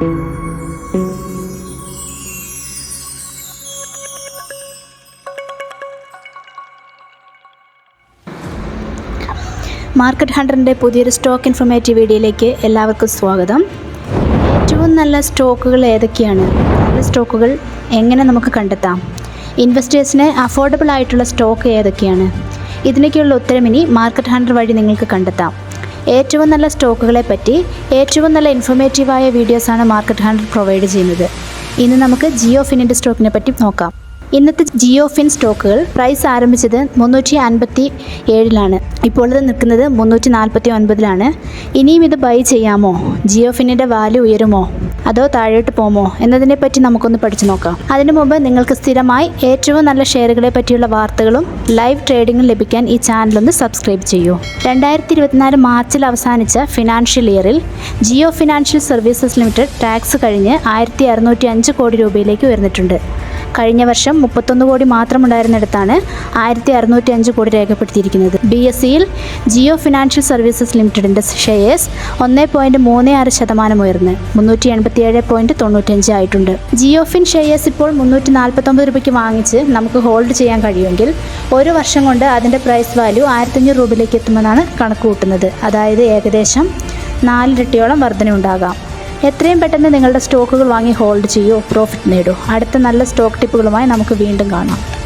Market ഹണ്ടറിന്റെ പുതിയൊരു stock informative വീഡിയോയിലേക്ക് എല്ലാവർക്കും സ്വാഗതം. ഏറ്റവും നല്ല സ്റ്റോക്കുകൾ ഏതൊക്കെയാണ്? നല്ല സ്റ്റോക്കുകൾ എങ്ങനെ നമുക്ക് കണ്ടെത്താം? ഇൻവെസ്റ്റേഴ്സിന് അഫോർഡബിൾ ആയിട്ടുള്ള സ്റ്റോക്ക് ഏതൊക്കെയാണ്? ഇതിനൊക്കെയുള്ള ഉത്തരം ഇനി മാർക്കറ്റ് ഹണ്ടർ വഴി നിങ്ങൾക്ക് കണ്ടെത്താം. ഏറ്റവും നല്ല സ്റ്റോക്കുകളെ പറ്റി ഏറ്റവും നല്ല ഇൻഫോർമേറ്റീവായ വീഡിയോസാണ് മാർക്കറ്റ് ഹണ്ടർ പ്രൊവൈഡ് ചെയ്യുന്നത്. ഇന്ന് നമുക്ക് ജിയോ ഫിനിന്റെ സ്റ്റോക്കിനെ പറ്റി നോക്കാം. ഇന്നത്തെ ജിയോ ഫിൻ സ്റ്റോക്കുകൾ പ്രൈസ് ആരംഭിച്ചത് മുന്നൂറ്റി അൻപത്തി ഏഴിലാണ് ഇപ്പോൾ ഇത് നിൽക്കുന്നത് മുന്നൂറ്റി നാൽപ്പത്തി ഒൻപതിലാണ് ഇനിയും ഇത് ബൈ ചെയ്യാമോ? ജിയോ ഫിന്നിന്റെ വാല്യൂ ഉയരുമോ? അതോ താഴോട്ട് പോമോ എന്നതിനെ പറ്റി നമുക്കൊന്ന് പഠിച്ചു നോക്കാം. അതിനു മുമ്പ് നിങ്ങൾക്ക് സ്ഥിരമായി ഏറ്റവും നല്ല ഷെയറുകളെ പറ്റിയുള്ള വാർത്തകളും ലൈവ് ട്രേഡിംഗും ലഭിക്കാൻ ഈ ചാനലൊന്ന് സബ്സ്ക്രൈബ് ചെയ്യൂ. രണ്ടായിരത്തി ഇരുപത്തിനാല് മാർച്ചിൽ അവസാനിച്ച ഫിനാൻഷ്യൽ ഇയറിൽ Jio financial services limited tax കഴിഞ്ഞ് ആയിരത്തി അറുന്നൂറ്റി അഞ്ച് കോടി രൂപയിലേക്ക് ഉയർന്നിട്ടുണ്ട്. കഴിഞ്ഞ വർഷം മുപ്പത്തൊന്ന് കോടി മാത്രമുണ്ടായിരുന്നിടത്താണ് ആയിരത്തി അറുന്നൂറ്റി അഞ്ച് കോടി രേഖപ്പെടുത്തിയിരിക്കുന്നത്. ബി എസ് സിയിൽ ജിയോ ഫിനാൻഷ്യൽ സർവീസസ് ലിമിറ്റഡിന്റെ ഷെയർസ് ഒന്ന് പോയിന്റ് മൂന്ന് ആറ് ശതമാനം ഉയർന്ന് മുന്നൂറ്റി എൺപത്തിയേഴ് പോയിന്റ് തൊണ്ണൂറ്റഞ്ച് ആയിട്ടുണ്ട്. ജിയോ ഫിൻ ഷെയർസ് ഇപ്പോൾ മുന്നൂറ്റി നാൽപ്പത്തൊമ്പത് രൂപയ്ക്ക് വാങ്ങിച്ച് നമുക്ക് ഹോൾഡ് ചെയ്യാൻ കഴിയുമെങ്കിൽ ഒരു വർഷം കൊണ്ട് അതിന്റെ പ്രൈസ് വാല്യൂ ആയിരത്തഞ്ഞൂറ് രൂപയിലേക്ക് എത്തുമെന്നാണ് കണക്ക് കൂട്ടുന്നത് അതായത് ഏകദേശം നാലിരട്ടിയോളം വർധനയുണ്ടാകാം. എത്രയും പെട്ടെന്ന് നിങ്ങളുടെ സ്റ്റോക്കുകൾ വാങ്ങി ഹോൾഡ് ചെയ്യൂ പ്രോഫിറ്റ് നേടൂ. അടുത്ത നല്ല സ്റ്റോക്ക് ടിപ്പുകളുമായി നമുക്ക് വീണ്ടും കാണാം.